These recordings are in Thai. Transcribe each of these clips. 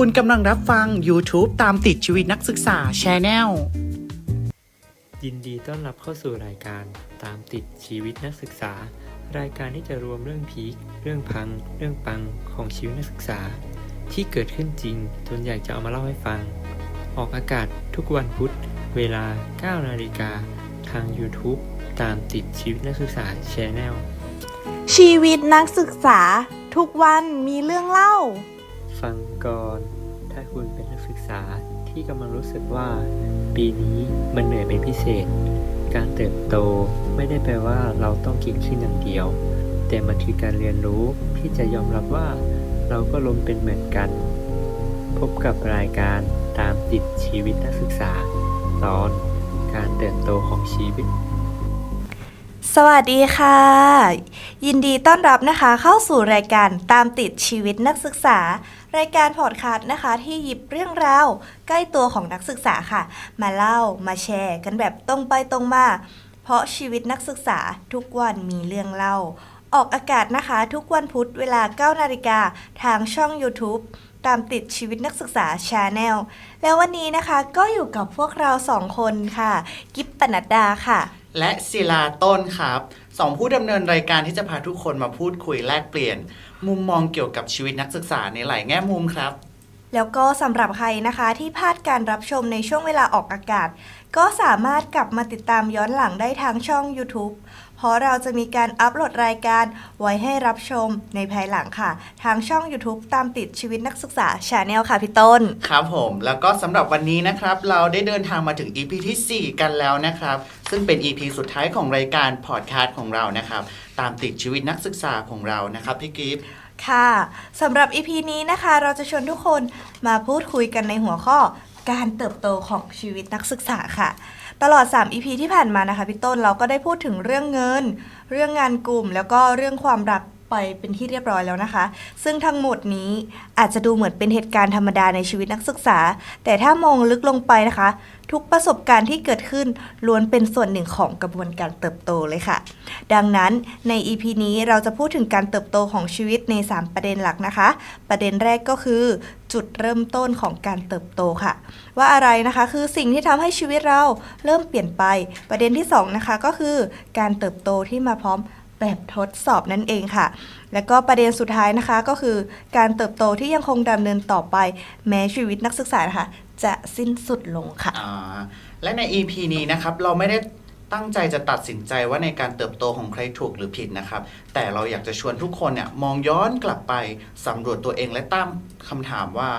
คุณกำลังรับฟัง YouTube ตามติดชีวิตนักศึกษา Channel ยินดีต้อนรับเข้าสู่รายการตามติดชีวิตนักศึกษา รายการที่จะรวมเรื่องพีคเรื่องพัง เรื่องปังของชีวิตนักศึกษา ที่เกิดขึ้นจริงจนอยากจะเอามาเล่าให้ฟัง ออกอากาศทุกวันพุธ เวลา 9 นาฬิกา ทาง YouTube ตามติดชีวิตนักศึกษา Channel ชีวิตนักศึกษา ทุกวันมีเรื่องเล่า ฟังก่อน ถ้าคุณเป็นนักศึกษาที่กำลังรู้สึกว่า ปีนี้มันเหนื่อยเป็นพิเศษ การเติบโตไม่ได้แปลว่าเราต้องก่งขึ้นอย่างเดียว แต่มันคือการเรียนรู้ที่จะยอมรับว่า เราก็ล้มเป็นเหมือนกัน พบกับรายการตามติดชีวิตนักศึกษา ตอนการเติบโตของชีวิต สวัสดีค่ะ ยินดีต้อนรับนะคะเข้าสู่รายการตามติดชีวิตนักศึกษา รายการพอดคาสต์นะคะ ที่หยิบเรื่องราวใกล้ตัวของนักศึกษาค่ะ มาเล่ามาแชร์กันแบบตรงไปตรงมา เพราะชีวิตนักศึกษาทุกวันมีเรื่องเล่า ออกอากาศนะคะทุกวันพุธเวลา 9 นาฬิกาทางช่อง YouTube ตามติดชีวิตนักศึกษา Channel แล้ววันนี้นะคะก็อยู่กับพวกเราสองคนค่ะ กิฟปนัดดาค่ะ และศิลาต้นครับสองผู้ดำเนินรายการที่จะพาทุกคนมาพูดคุยแลกเปลี่ยน มุมมองเกี่ยวกับชีวิตนักศึกษาในหลายแง่มุมครับ แล้วก็สำหรับใครนะคะที่พลาดการรับชมในช่วงเวลาออกอากาศ ก็สามารถกลับมาติดตามย้อนหลังได้ทางช่อง YouTube เพราะเราจะมีการอัปโหลดรายการไว้ให้รับชมในภายหลังค่ะ ทางช่อง YouTube ตามติดชีวิตนักศึกษา Channel ค่ะพี่ต้น ครับผม แล้วก็สำหรับวันนี้นะครับ เราได้เดินทางมาถึง EP ที่ 4 กันแล้วนะครับ ซึ่งเป็น EP สุดท้ายของรายการพอดแคสต์ของเรานะครับ ตามติดชีวิตนักศึกษาของเรานะครับพี่กิฟต์ ค่ะสำหรับ EP นี้นะคะ เราจะชวนทุกคนมาพูดคุยกันในหัวข้อการเติบโตของชีวิตนักศึกษาค่ะ ตลอด 3 EP ที่ผ่านมานะคะพี่ต้นเราก็ได้พูดถึงเรื่องเงิน เรื่องงานกลุ่ม แล้วก็เรื่องความรัก ไปเป็นที่เรียบร้อยแล้วนะคะ ซึ่งทั้งหมดนี้อาจจะดูเหมือนเป็นเหตุการณ์ธรรมดาในชีวิตนักศึกษา แต่ถ้ามองลึกลงไปนะคะ ทุกประสบการณ์ที่เกิดขึ้นล้วนเป็นส่วนหนึ่งของกระบวนการเติบโตเลยค่ะ ดังนั้นใน EP นี้เราจะพูดถึงการเติบโตของชีวิตใน 3 ประเด็นหลักนะคะ ประเด็นแรกก็คือ จุดเริ่มต้นของการเติบโตค่ะ ว่าอะไรนะคะคือสิ่งที่ทำให้ชีวิตเราเริ่มเปลี่ยนไป ประเด็นที่สองนะคะก็คือการเติบโตที่มาพร้อม แบบทดสอบนั่นเองค่ะ แล้วก็ประเด็นสุดท้ายนะคะก็คือการเติบโตที่ยังคงดำเนินต่อไปแม้ชีวิตนักศึกษานะคะจะสิ้นสุดลงค่ะ อ่าและใน EP นี้นะครับ เราไม่ได้ ตั้งใจจะตัดสินใจว่าในการเติบโตของใครถูกหรือผิดนะครับ แต่เราอยากจะชวนทุกคนเนี่ยมองย้อนกลับไปสำรวจตัวเองและตั้งคำถามว่า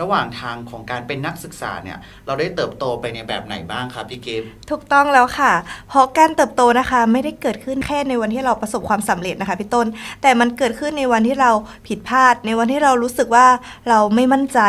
ระหว่างทางของการเป็นนักศึกษาเนี่ยเราได้เติบโตไปในแบบไหนบ้างครับพี่เกิฟถูกต้องแล้วค่ะ เพราะการเติบโตนะคะไม่ได้เกิดขึ้นแค่ในวันที่เราประสบความสำเร็จนะคะพี่ต้น แต่มันเกิดขึ้นในวันที่เราผิดพลาด ในวันที่เรารู้สึกว่าเราไม่มั่นใจ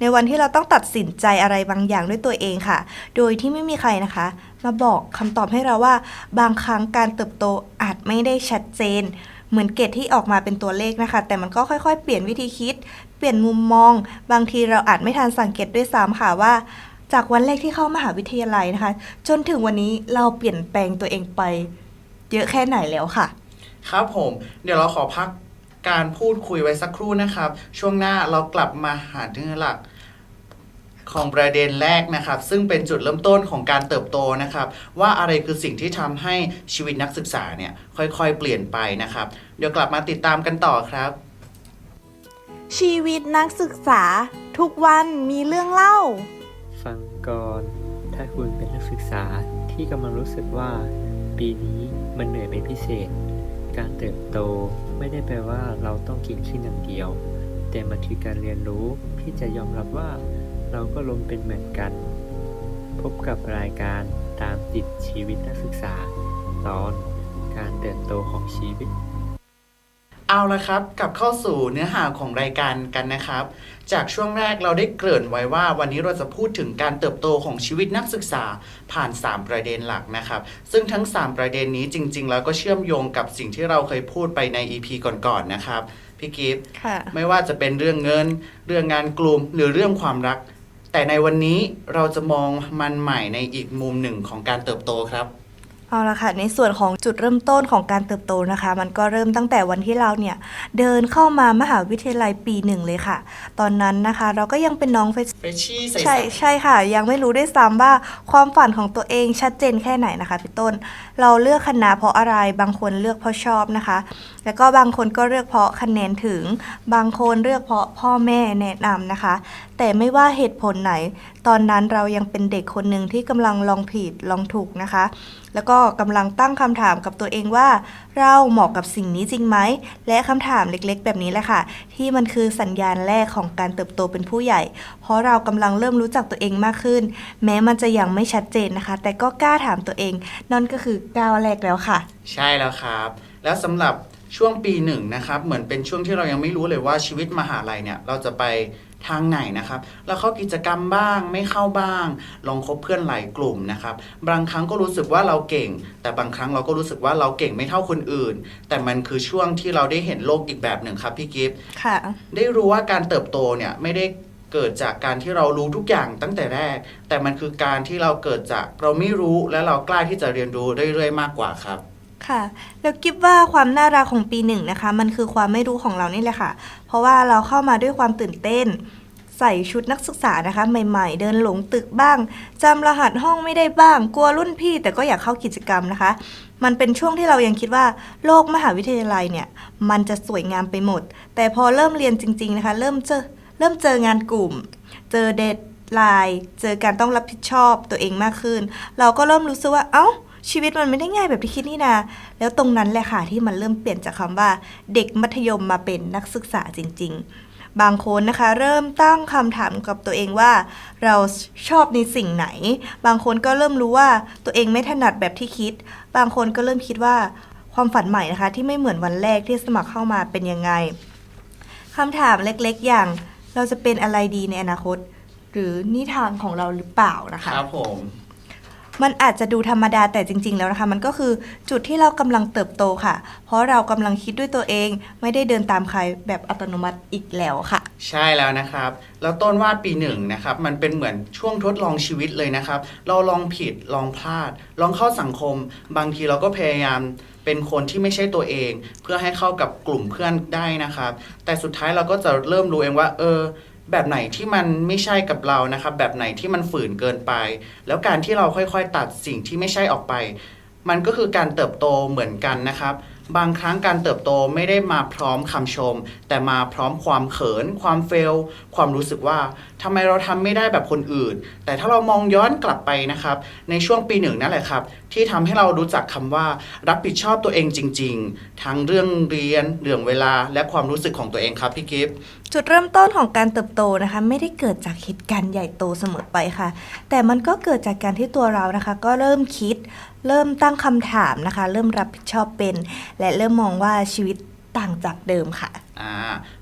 ในวันที่เราต้องตัดสินใจอะไรบางอย่างด้วยตัวเองค่ะ โดยที่ไม่มีใครนะคะ มาบอกคำตอบให้เราว่า บางครั้งการเติบโตอาจไม่ได้ชัดเจน เหมือนเกรดที่ออกมาเป็นตัวเลขนะคะ แต่มันก็ค่อยๆ เปลี่ยนวิธีคิด เปลี่ยนมุมมอง บางทีเราอาจไม่ทันสังเกตด้วยซ้ำค่ะว่า จากวันแรกที่เข้ามหาวิทยาลัยนะคะ จนถึงวันนี้เราเปลี่ยนแปลงตัวเองไป เยอะแค่ไหนแล้วค่ะ ครับผม เดี๋ยวเราขอพักการพูดคุยไว้สักครู่นะครับ ช่วงหน้าเรากลับมาหาเนื้อหลัก ของประเด็นแรกนะครับ ซึ่งเป็นจุดเริ่มต้นของการเติบโตนะครับ ว่าอะไรคือสิ่งที่ทำให้ชีวิตนักศึกษาเนี่ยค่อยๆ เปลี่ยนไปนะครับ เดี๋ยวกลับมาติดตามกันต่อครับ ชีวิตนักศึกษา ทุกวันมีเรื่องเล่า ฟังก่อน ถ้าคุณเป็นนักศึกษาที่กำลังรู้สึกว่า ปีนี้มันเหนื่อยเป็นพิเศษ การเติบโตไม่ได้แปลว่าเราต้องเก่งขึ้นอย่างเดียว แต่มันคือการเรียนรู้ที่จะยอมรับว่า เราก็ล้มเป็นเหมือนกัน พบกับรายการตามติดชีวิตนักศึกษา ตอนการเติบโตของชีวิต เอาละครับกลับเข้าสู่เนื้อหาของรายการกันนะครับ จากช่วงแรกเราได้เกริ่นไว้ว่า วันนี้เราจะพูดถึงการเติบโตของชีวิตนักศึกษาผ่าน 3 ประเด็นหลักนะครับ ซึ่งทั้ง 3 ประเด็นนี้จริง ๆ แล้วก็เชื่อมโยงกับสิ่งที่เราเคยพูดไปใน EP ก่อนๆนะครับพี่กิฟต์ค่ะไม่ว่าจะเป็นเรื่องเงิน เรื่องงานกลุ่มหรือเรื่องความรัก แต่ในวันนี้เราจะมองมันใหม่ในอีกมุมหนึ่งของการเติบโตครับ เอาละค่ะ ในส่วนของจุดเริ่มต้นของการเติบโตนะคะ มันก็เริ่มตั้งแต่วันที่เราเนี่ยเดินเข้ามามหาวิทยาลัยปีหนึ่งเลยค่ะ ตอนนั้นนะคะ เราก็ยังเป็นน้องเฟรชเฟชชี่ใสใช่ใช่ค่ะ ยังไม่รู้ด้วยซ้ำว่าความฝันของตัวเองชัดเจนแค่ไหนนะคะพี่ต้น เราเลือกคณะเพราะอะไรบางคนเลือกเพราะชอบนะคะ แล้วก็บางคนก็เลือกเพราะคะแนนถึง บางคนเลือกเพราะพ่อแม่แนะนำนะคะแต่ไม่ว่าเหตุผลไหน ตอนนั้นเรายังเป็นเด็กคนหนึ่งที่กำลังลองผิดลองถูกนะคะ แล้วก็กำลังตั้งคำถามกับตัวเองว่า เราเหมาะกับสิ่งนี้จริงไหม และคำถามเล็กๆ แบบนี้แหละค่ะ ที่มันคือสัญญาณแรกของการเติบโตเป็นผู้ใหญ่ เพราะเรากำลังเริ่มรู้จักตัวเองมากขึ้น แม้มันจะยังไม่ชัดเจนนะคะ แต่ก็กล้าถามตัวเอง นั่นก็คือก้าวแรกแล้วค่ะ ใช่แล้วครับ แล้วสำหรับช่วงปีหนึ่งนะครับ เหมือนเป็นช่วงที่เรายังไม่รู้เลยว่าชีวิตมหาลัยเนี่ย เราจะไป ทางไหนนะครับ เราเข้ากิจกรรมบ้างไม่เข้าบ้าง ลองคบเพื่อนหลายกลุ่มนะครับ บางครั้งก็รู้สึกว่าเราเก่ง แต่บางครั้งเราก็รู้สึกว่าเราเก่งไม่เท่าคนอื่น แต่มันคือช่วงที่เราได้เห็นโลกอีกแบบหนึ่งครับพี่กิฟต์ค่ะ ได้รู้ว่าการเติบโตเนี่ยไม่ได้เกิดจากการที่เรารู้ทุกอย่างตั้งแต่แรก แต่มันคือการที่เราเกิดจากเราไม่รู้และเรากล้าที่จะเรียนรู้เรื่อยๆ มากกว่าครับ ค่ะ แล้วกิฟว่าความน่ารักของปีหนึ่งนะคะ มันคือความไม่รู้ของเรานี่แหละค่ะ เพราะว่าเราเข้ามาด้วยความตื่นเต้น ใส่ชุดนักศึกษานะคะ ใหม่ๆ เดินหลงตึกบ้างจำรหัสห้องไม่ได้บ้าง กลัวรุ่นพี่แต่ก็อยากเข้ากิจกรรมนะคะ มันเป็นช่วงที่เรายังคิดว่า โลกมหาวิทยาลัยเนี่ย มันจะสวยงามไปหมด แต่พอเริ่มเรียนจริง ๆนะคะ เริ่มเจอเริ่มเจองานกลุ่ม เจอเดทไลน์เจอการต้องรับผิดชอบตัวเองมากขึ้น เราก็เริ่มรู้สึกว่าเอ้า ชีวิตมันไม่ได้ง่ายแบบที่คิดนี่นาแล้วตรงนั้นแหละค่ะที่มันเริ่มเปลี่ยนจากคำว่า เด็กมัธยมมาเป็นนักศึกษาจริง ๆ บางคนนะคะ เริ่มตั้งคำถามกับตัวเองว่า เราชอบในสิ่งไหน บางคนก็เริ่มรู้ว่าตัวเองไม่ถนัดแบบที่คิด บางคนก็เริ่มคิดว่าความฝันใหม่นะคะ ที่ไม่เหมือนวันแรกที่สมัครเข้ามาเป็นยังไงคำถามเล็กๆ อย่างเราจะเป็นอะไรดีในอนาคต หรือนี่ทางของเราหรือเปล่านะคะ ครับผม มันอาจจะดูธรรมดาแต่จริง ๆ แล้วนะคะ มันก็คือจุดที่เรากำลังเติบโตค่ะ เพราะเรากำลังคิดด้วยตัวเอง ไม่ได้เดินตามใครแบบอัตโนมัติอีกแล้วค่ะ ใช่แล้วนะครับ แล้วต้นว่าปีหนึ่งนะครับ มันเป็นเหมือนช่วงทดลองชีวิตเลยนะครับ เราลองผิดลองพลาด ลองเข้าสังคม บางทีเราก็พยายามเป็นคนที่ไม่ใช่ตัวเอง เพื่อให้เข้ากับกลุ่มเพื่อนได้นะครับ แต่สุดท้ายเราก็จะเริ่มรู้เองว่า เออ แบบไหนที่มันไม่ใช่กับเรานะครับ แบบไหนที่มันฝืนเกินไป แล้วการที่เราค่อยๆ ตัดสิ่งที่ไม่ใช่ออกไป มันก็คือการเติบโตเหมือนกันนะครับ บางครั้งการเติบโตไม่ได้มาพร้อมคำชม แต่มาพร้อมความเขิน ความเฟล ความรู้สึกว่าทำไมเราทำไม่ได้แบบคนอื่น แต่ถ้าเรามองย้อนกลับไปนะครับ ในช่วงปีหนึ่งนั่นแหละครับ ที่ทำให้เรารู้จักคำว่า รับผิดชอบตัวเองจริง ๆ ทั้งเรื่องเรียนเรื่องเวลาและความรู้สึกของตัวเองครับพี่กิฟต์จุดเริ่มต้นของการเติบโตนะคะ ไม่ได้เกิดจากเหตุการณ์ใหญ่โตเสมอไปค่ะ แต่มันก็เกิดจากการที่ตัวเรานะคะ ก็เริ่มคิด เริ่มตั้งคำถามนะคะ เริ่มรับผิดชอบเป็น และเริ่มมองว่าชีวิตต่างจากเดิมค่ะ อ่า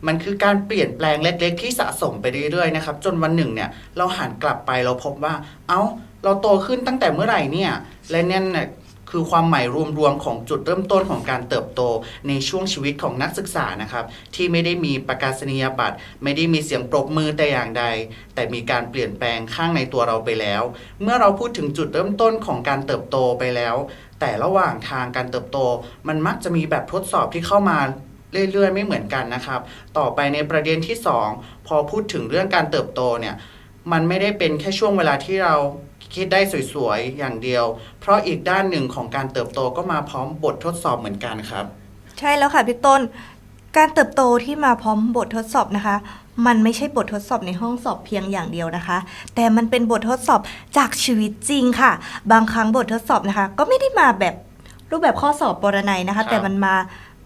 มันคือการเปลี่ยนแปลงเล็กๆ ที่สะสมไปเรื่อยๆนะครับ จนวันหนึ่งเนี่ย เราหันกลับไปเราพบว่า เอ้า เราโตขึ้นตั้งแต่เมื่อไหร่เนี่ย และเนี่ยน่ะ คือความหมายรวมๆของจุดเริ่มต้นของการเติบโตในช่วงชีวิตของนักศึกษานะครับ ที่ไม่ได้มีประกาศนียบัตร ไม่ได้มีเสียงปรบมือแต่อย่างใด แต่มีการเปลี่ยนแปลงข้างในตัวเราไปแล้ว เมื่อเราพูดถึงจุดเริ่มต้นของการเติบโตไปแล้ว แต่ระหว่างทางการเติบโต มันมักจะมีแบบทดสอบที่เข้ามาเรื่อยๆ ไม่เหมือนกันนะครับ ต่อไปในประเด็นที่ 2 พอพูดถึงเรื่องการเติบโตเนี่ย มันไม่ได้เป็นแค่ช่วงเวลาที่เรา คิดได้สวยๆ อย่างเดียว เพราะอีกด้านหนึ่งของการเติบโตก็มาพร้อมบททดสอบเหมือนกันครับ ใช่แล้วค่ะพี่ต้น การเติบโตที่มาพร้อมบททดสอบนะคะ มันไม่ใช่บททดสอบในห้องสอบเพียงอย่างเดียวนะคะ แต่มันเป็นบททดสอบจากชีวิตจริงค่ะ บางครั้งบททดสอบนะคะ ก็ไม่ได้มาแบบรูปแบบข้อสอบปรนัยนะครัคะบแต่มันมา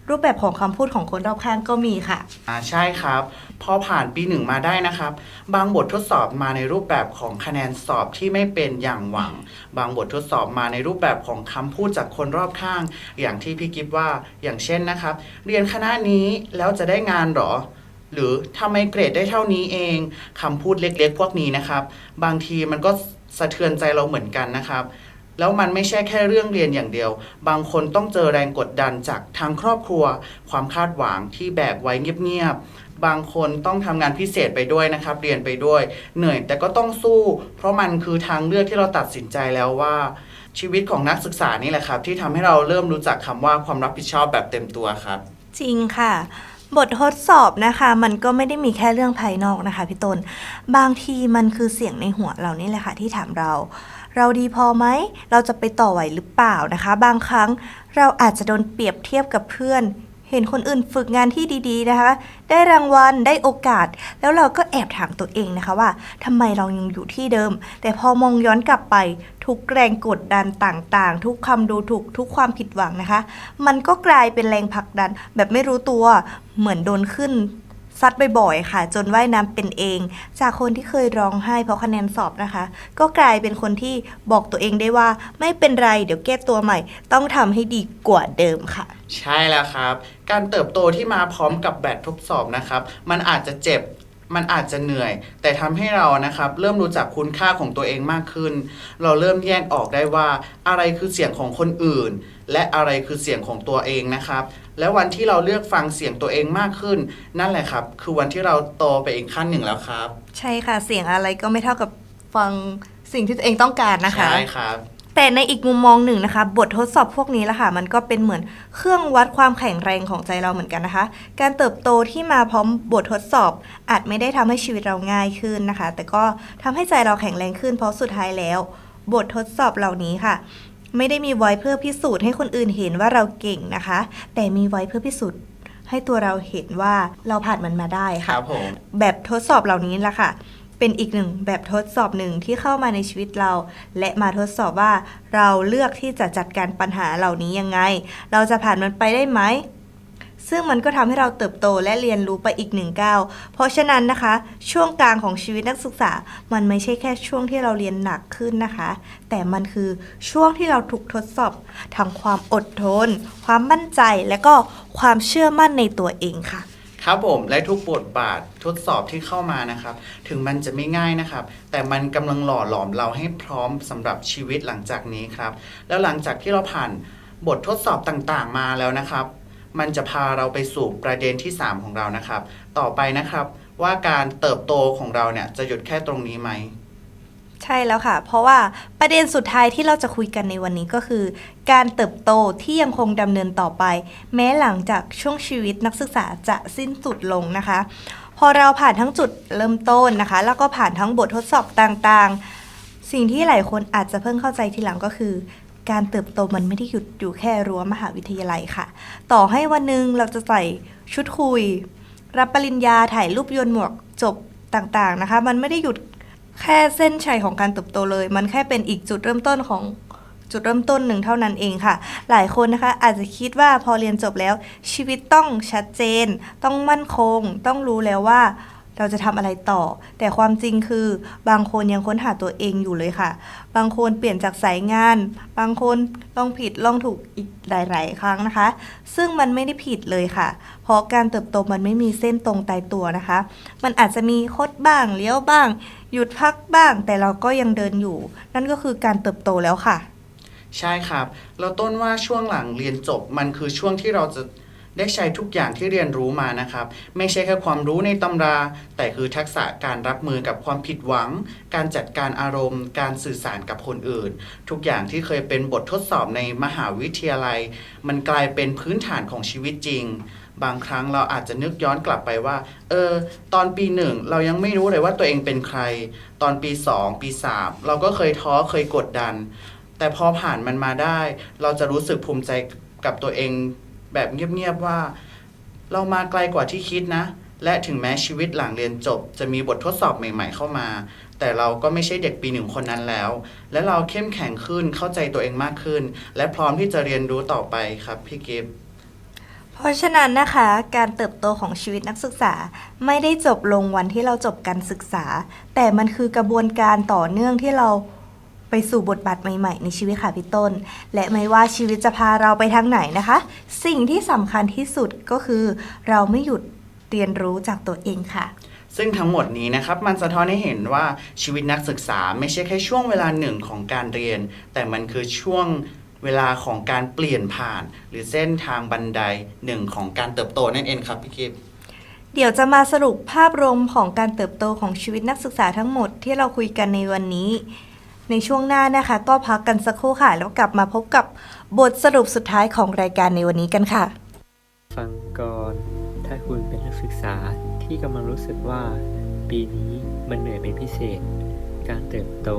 รูปแบบของคำพูดของคนรอบข้างก็มีค่ะ อ่าใช่ครับ พอผ่านปีหนึ่งมาได้นะครับ บางบททดสอบมาในรูปแบบของคะแนนสอบที่ไม่เป็นอย่างหวัง บางบททดสอบมาในรูปแบบของคำพูดจากคนรอบข้าง อย่างที่พี่กิฟว่าอย่างเช่นนะครับ เรียนคณะนี้แล้วจะได้งานหรอ หรือทำไมเกรดได้เท่านี้เองคำพูดเล็กๆพวกนี้นะครับ บางทีมันก็สะเทือนใจเราเหมือนกันนะครับ แล้วมันไม่ใช่แค่เรื่องเรียนอย่างเดียว บางคนต้องเจอแรงกดดันจากทางครอบครัว ความคาดหวังที่แบกไว้เงียบๆ บางคนต้องทำงานพิเศษไปด้วยนะครับ เรียนไปด้วย เหนื่อยแต่ก็ต้องสู้ เพราะมันคือทางเลือกที่เราตัดสินใจแล้วว่า ชีวิตของนักศึกษานี่แหละครับ ที่ทำให้เราเริ่มรู้จักคำว่าความรับผิดชอบแบบเต็มตัวครับ จริงค่ะบททดสอบนะคะมันก็ไม่ได้มีแค่เรื่องภายนอกนะคะพี่ต้นบางทีมันคือเสียงในหัวเรานี่แหละค่ะที่ถามเรา เราดีพอไหม เราจะไปต่อไหวหรือเปล่านะคะ บางครั้งเราอาจจะโดนเปรียบเทียบกับเพื่อน เห็นคนอื่นฝึกงานที่ดีๆนะคะ ได้รางวัลได้โอกาส แล้วเราก็แอบถามตัวเองนะคะว่าทำไมเรายังอยู่ที่เดิม แต่พอมองย้อนกลับไปทุกแรงกดดันต่างๆ ทุกคำดูถูกทุกความผิดหวังนะคะ มันก็กลายเป็นแรงผลักดันแบบไม่รู้ตัวเหมือนโดนขึ้น ซัดบ่อยๆ ค่ะ จนว่ายน้ำเป็นเอง จากคนที่เคยร้องไห้เพราะคะแนนสอบนะคะ ก็กลายเป็นคนที่บอกตัวเองได้ว่าไม่เป็นไรเดี๋ยวแก้ตัวใหม่ ต้องทำให้ดีกว่าเดิมค่ะ ใช่แล้วครับ การเติบโตที่มาพร้อมกับแบบทดสอบนะครับ มันอาจจะเจ็บ มันอาจจะเหนื่อย แต่ทำให้เรานะครับ เริ่มรู้จักคุณค่าของตัวเองมากขึ้น เราเริ่มแยกออกได้ว่า อะไรคือเสียงของคนอื่น และอะไรคือเสียงของตัวเองนะครับ และวันที่เราเลือกฟังเสียงตัวเองมากขึ้น นั่นแหละครับ คือวันที่เราโตไปอีกขั้นหนึ่งแล้วครับ ใช่ค่ะเสียงอะไรก็ไม่เท่ากับฟังสิ่งที่ตัวเองต้องการนะคะใช่ครับ แต่ในอีกมุมมองหนึ่งนะคะ บททดสอบพวกนี้ละค่ะ มันก็เป็นเหมือนเครื่องวัดความแข็งแรงของใจเราเหมือนกันนะคะ การเติบโตที่มาพร้อมบททดสอบ อาจไม่ได้ทำให้ชีวิตเราง่ายขึ้นนะคะ แต่ก็ทำให้ใจเราแข็งแรงขึ้นเพราะสุดท้ายแล้ว บททดสอบเหล่านี้ค่ะ ไม่ได้มีไว้เพื่อพิสูจน์ให้คนอื่นเห็นว่าเราเก่งนะคะ แต่มีไว้เพื่อพิสูจน์ให้ตัวเราเห็นว่าเราผ่านมันมาได้คค่ะรับผมแบบทดสอบเหล่านี้ละค่ะ เป็นอีกหนึ่งแบบทดสอบหนึ่งที่เข้ามาในชีวิตเรา และมาทดสอบว่าเราเลือกที่จะจัดการปัญหาเหล่านี้ยังไง เราจะผ่านมันไปได้ไหมซึ่งมันก็ทำให้เราเติบโตและเรียนรู้ไปอีกหนึ่งก้าว เพราะฉะนั้นนะคะ ช่วงกลางของชีวิตนักศึกษา มันไม่ใช่แค่ช่วงที่เราเรียนหนักขึ้นนะคะ แต่มันคือช่วงที่เราถูกทดสอบทางความอดทน ความมั่นใจ และก็ความเชื่อมั่นในตัวเองค่ะ ครับผมและทุกบทบาททดสอบที่เข้ามานะครับ ถึงมันจะไม่ง่ายนะครับ แต่มันกำลังหล่อหลอมเราให้พร้อมสำหรับชีวิตหลังจากนี้ครับ แล้วหลังจากที่เราผ่านบททดสอบต่างๆ มาแล้วนะครับ มันจะพาเราไปสู่ประเด็นที่ 3 ของเรานะครับ ต่อไปนะครับ ว่าการเติบโตของเราเนี่ยจะหยุดแค่ตรงนี้ไหม ใช่แล้วค่ะ เพราะว่าประเด็นสุดท้ายที่เราจะคุยกันในวันนี้ก็คือ การเติบโตที่ยังคงดำเนินต่อไป แม้หลังจากช่วงชีวิตนักศึกษาจะสิ้นสุดลงนะคะ พอเราผ่านทั้งจุดเริ่มต้นนะคะ แล้วก็ผ่านทั้งบททดสอบต่างๆ สิ่งที่หลายคนอาจจะเพิ่งเข้าใจทีหลังก็คือ การเติบโตมันไม่ได้หยุดอยู่แค่รั้วมหาวิทยาลัยค่ะ ต่อให้วันหนึ่งเราจะใส่ชุดคุย รับปริญญาถ่ายรูปยนต์หมวกจบต่างๆนะคะ มันไม่ได้หยุด แค่เส้นชัยของการเติบโตเลย มันแค่เป็นอีกจุดเริ่มต้นของจุดเริ่มต้นหนึ่งเท่านั้นเองค่ะ หลายคนนะคะอาจจะคิดว่าพอเรียนจบแล้ว ชีวิตต้องชัดเจน ต้องมั่นคง ต้องรู้แล้วว่าเราจะทำอะไรต่อ แต่ความจริงคือบางคนยังค้นหาตัวเองอยู่เลยค่ะ บางคนเปลี่ยนจากสายงาน บางคนลองผิดลองถูกอีกหลาย ๆ ครั้งนะคะ ซึ่งมันไม่ได้ผิดเลยค่ะ เพราะการเติบโตมันไม่มีเส้นตรงตายตัวนะคะ มันอาจจะมีคดบ้างเลี้ยวบ้าง หยุดพักบ้างแต่เราก็ยังเดินอยู่ นั่นก็คือการเติบโตแล้วค่ะ ใช่ครับแล้วต้นว่าช่วงหลังเรียนจบมันคือช่วงที่เราจะได้ใช้ทุกอย่างที่เรียนรู้มานะครับ ไม่ใช่แค่ความรู้ในตำรา แต่คือทักษะการรับมือกับความผิดหวัง การจัดการอารมณ์ การสื่อสารกับคนอื่น ทุกอย่างที่เคยเป็นบททดสอบในมหาวิทยาลัย มันกลายเป็นพื้นฐานของชีวิตจริง บางครั้งเราอาจจะนึกย้อนกลับไปว่า เออ ตอนปีหนึ่งเรายังไม่รู้เลยว่าตัวเองเป็นใคร ตอนปีสองปีสามเราก็เคยท้อเคยกดดัน แต่พอผ่านมันมาได้ เราจะรู้สึกภูมิใจกับตัวเองแบบเงียบๆว่า เรามาไกลกว่าที่คิดนะ และถึงแม้ชีวิตหลังเรียนจบ จะมีบททดสอบใหม่ ๆ เข้ามา แต่เราก็ไม่ใช่เด็กปีหนึ่งคนนั้นแล้ว และเราเข้มแข็งขึ้นเข้าใจตัวเองมากขึ้น และพร้อมที่จะเรียนรู้ต่อไปครับพี่กิฟต์ เพราะฉะนั้นนะคะ การเติบโตของชีวิตนักศึกษาไม่ได้จบลงวันที่เราจบการศึกษา แต่มันคือกระบวนการต่อเนื่องที่เราไปสู่บทบาทใหม่ ๆ ในชีวิตค่ะพี่ต้น และไม่ว่าชีวิตจะพาเราไปทางไหนนะคะ สิ่งที่สำคัญที่สุดก็คือ เราไม่หยุดเรียนรู้จากตัวเองค่ะ ซึ่งทั้งหมดนี้นะครับมันสะท้อนให้เห็นว่าชีวิตนักศึกษาไม่ใช่แค่ช่วงเวลาหนึ่งของการเรียน แต่มันคือช่วง เวลาของการเปลี่ยนผ่าน หรือเส้นทางบันไดหนึ่งของการเติบโตนั่นเองครับพี่กิฟต์เดี๋ยวจะมาสรุปภาพรวมของการเติบโตของชีวิตนักศึกษาทั้งหมดที่เราคุยกันในวันนี้ ในช่วงหน้านะคะ ก็พักกันสักครู่ค่ะ แล้วกลับมาพบกับบทสรุปสุดท้ายของรายการในวันนี้กันค่ะ ฟังก่อนถ้าคุณเป็นนักศึกษาที่กำลังรู้สึกว่า ปีนี้มันเหนื่อยเป็นพิเศษ การเติบโต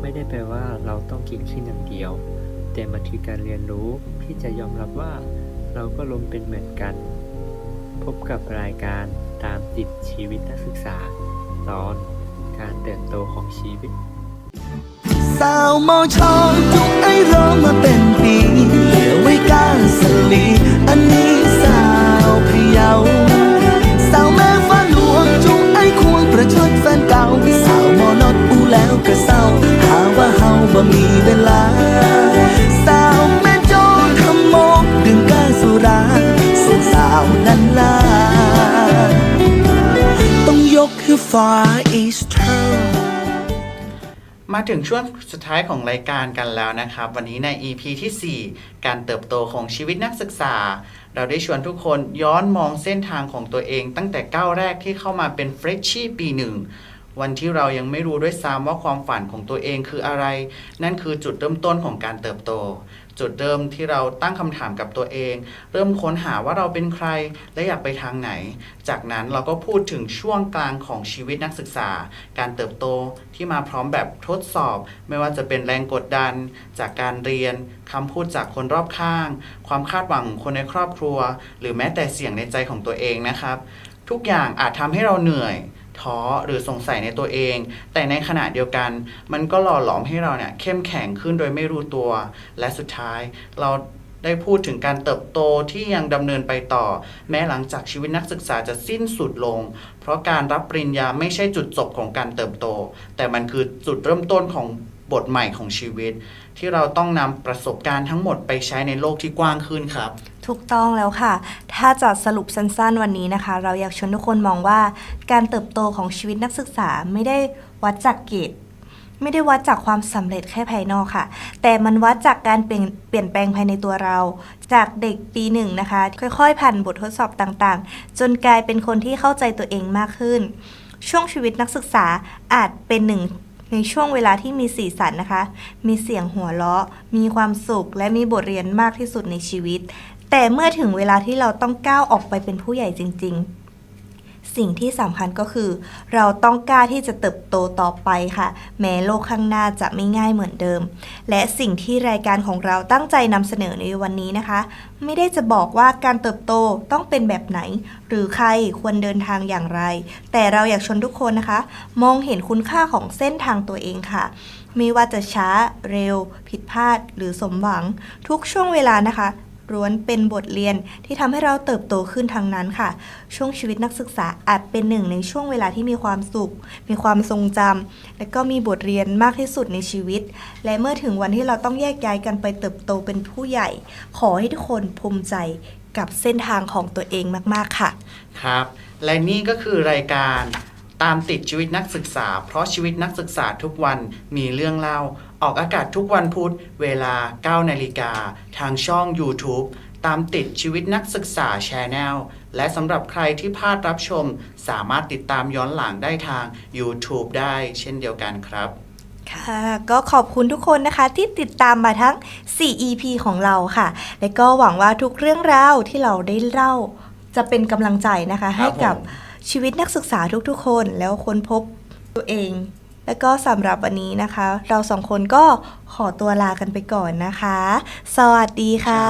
ไม่ได้แปลว่าเราต้องกินขึ้นอย่างเดียว แต่มันคือการเรียนรู้ที่จะยอมรับว่าเราก็ล้มเป็นเหมือนกัน พบกับรายการตามติดชีวิตนักศึกษา ตอนการเติบโตของชีวิต สาวมอชอจุกไอ้รอมาเป็นปีเหลือไว้การสลีอันนี้สาวพยาวสาวแม่ฟ้าหลวงจุกไอ้ควงประชดแฟนเก่า สาวมอนอดอูแล้วก็เศร้า บ่มีเวลา สาวแม่โจทำโมกดึงก้าสุราส่วนสาวนั้นล่ะต้องยกให้ฟ้าอีสเทอร์มาถึงช่วงสุดท้ายของรายการกันแล้วนะครับ วันนี้ใน EP ที่ 4 การเติบโตของชีวิตนักศึกษา เราได้ชวนทุกคนย้อนมองเส้นทางของตัวเองตั้งแต่ก้าวแรกที่เข้ามาเป็นเฟรชชี่ปีหนึ่ง วันที่เรายังไม่รู้ด้วยซ้ำว่าความฝันของตัวเองคืออะไร นั่นคือจุดเริ่มต้นของการเติบโต จุดเริ่มที่เราตั้งคำถามกับตัวเอง เริ่มค้นหาว่าเราเป็นใครและอยากไปทางไหน จากนั้นเราก็พูดถึงช่วงกลางของชีวิตนักศึกษา การเติบโตที่มาพร้อมแบบทดสอบ ไม่ว่าจะเป็นแรงกดดัน จากการเรียนคำพูดจากคนรอบข้าง ความคาดหวังของคนในครอบครัว หรือแม้แต่เสียงในใจของตัวเองนะครับ ทุกอย่างอาจทำให้เราเหนื่อย ท้อหรือสงสัยในตัวเอง แต่ในขณะเดียวกัน มันก็หล่อหลอมให้เราเนี่ยเข้มแข็งขึ้นโดยไม่รู้ตัว และสุดท้ายเราได้พูดถึงการเติบโตที่ยังดำเนินไปต่อ แม้หลังจากชีวิตนักศึกษาจะสิ้นสุดลง เพราะการรับปริญญาไม่ใช่จุดจบของการเติบโต แต่มันคือจุดเริ่มต้นของบทใหม่ของชีวิต ที่เราต้องนำประสบการณ์ทั้งหมดไปใช้ในโลกที่กว้างขึ้นครับ ถูกต้องแล้วค่ะ ถ้าจะสรุปสั้นๆวันนี้นะคะ เราอยากชวนทุกคนมองว่า การเติบโตของชีวิตนักศึกษาไม่ได้วัดจากเกรดไม่ได้วัดจากความสำเร็จแค่ภายนอกค่ะ แต่มันวัดจากการเปลี่ยนเปลี่ยนแปลงภายในตัวเรา จากเด็กปีหนึ่งนะคะ ค่อยๆ ผ่านบททดสอบต่างๆ จนกลายเป็นคนที่เข้าใจตัวเองมากขึ้น ช่วงชีวิตนักศึกษาอาจเป็นหนึ่งในช่วงเวลาที่มีสีสันนะคะ มีเสียงหัวเราะ มีความสุข และมีบทเรียนมากที่สุดในชีวิต แต่เมื่อถึงเวลาที่เราต้องก้าวออกไปเป็นผู้ใหญ่จริง ๆ สิ่งที่สำคัญก็คือ เราต้องกล้าที่จะเติบโตต่อไปค่ะ แม้โลกข้างหน้าจะไม่ง่ายเหมือนเดิม และสิ่งที่รายการของเราตั้งใจนำเสนอในวันนี้นะคะ ไม่ได้จะบอกว่าการเติบโตต้องเป็นแบบไหน หรือใครควรเดินทางอย่างไร แต่เราอยากชวนทุกคนนะคะ มองเห็นคุณค่าของเส้นทางตัวเองค่ะไม่ว่าจะช้าเร็ว ผิดพลาดหรือสมหวังทุกช่วงเวลานะคะ ล้วนเป็นบทเรียนที่ทำให้เราเติบโตขึ้นทางนั้นค่ะ ช่วงชีวิตนักศึกษาอาจเป็นหนึ่งในช่วงเวลาที่มีความสุข มีความทรงจำและก็มีบทเรียนมากที่สุดในชีวิต และเมื่อถึงวันที่เราต้องแยกย้ายกันไปเติบโตเป็นผู้ใหญ่ ขอให้ทุกคนภูมิใจกับเส้นทางของตัวเองมากๆค่ะ ครับ และนี่ก็คือรายการตามติดชีวิตนักศึกษา เพราะชีวิตนักศึกษาทุกวันมีเรื่องเล่า ออกอากาศทุกวันพุธเวลา 9 นาฬิกา ทางช่อง YouTube ตามติดชีวิตนักศึกษา Channel และสำหรับใครที่พลาดรับชม สามารถติดตามย้อนหลังได้ทาง YouTube ได้เช่นเดียวกันครับค่ะก็ขอบคุณทุกคนนะคะที่ติดตามมาทั้ง 4 EP ของเราค่ะ และก็หวังว่าทุกเรื่องราวที่เราได้เล่า จะเป็นกำลังใจนะคะ ให้กับผมชีวิตนักศึกษาทุกๆคน แล้วค้นพบตัวเอง แล้วก็สำหรับวันนี้นะคะ เราสองคนก็ขอตัวลากันไปก่อนนะคะ สวัสดีค่ะ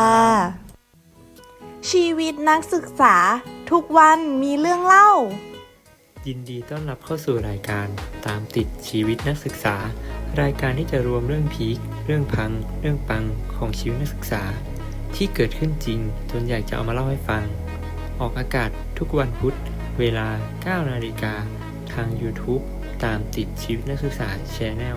ชีวิตนักศึกษา ทุกวันมีเรื่องเล่า ยินดีต้อนรับเข้าสู่รายการตามติดชีวิตนักศึกษา รายการที่จะรวมเรื่องพีคเรื่องพัง เรื่องปังของชีวิตนักศึกษา ที่เกิดขึ้นจริงจนอยากจะเอามาเล่าให้ฟัง ออกอากาศทุกวันพุธ เวลา 9 นาฬิกา ทาง YouTube ตามติดชีวิตนักศึกษาชแนล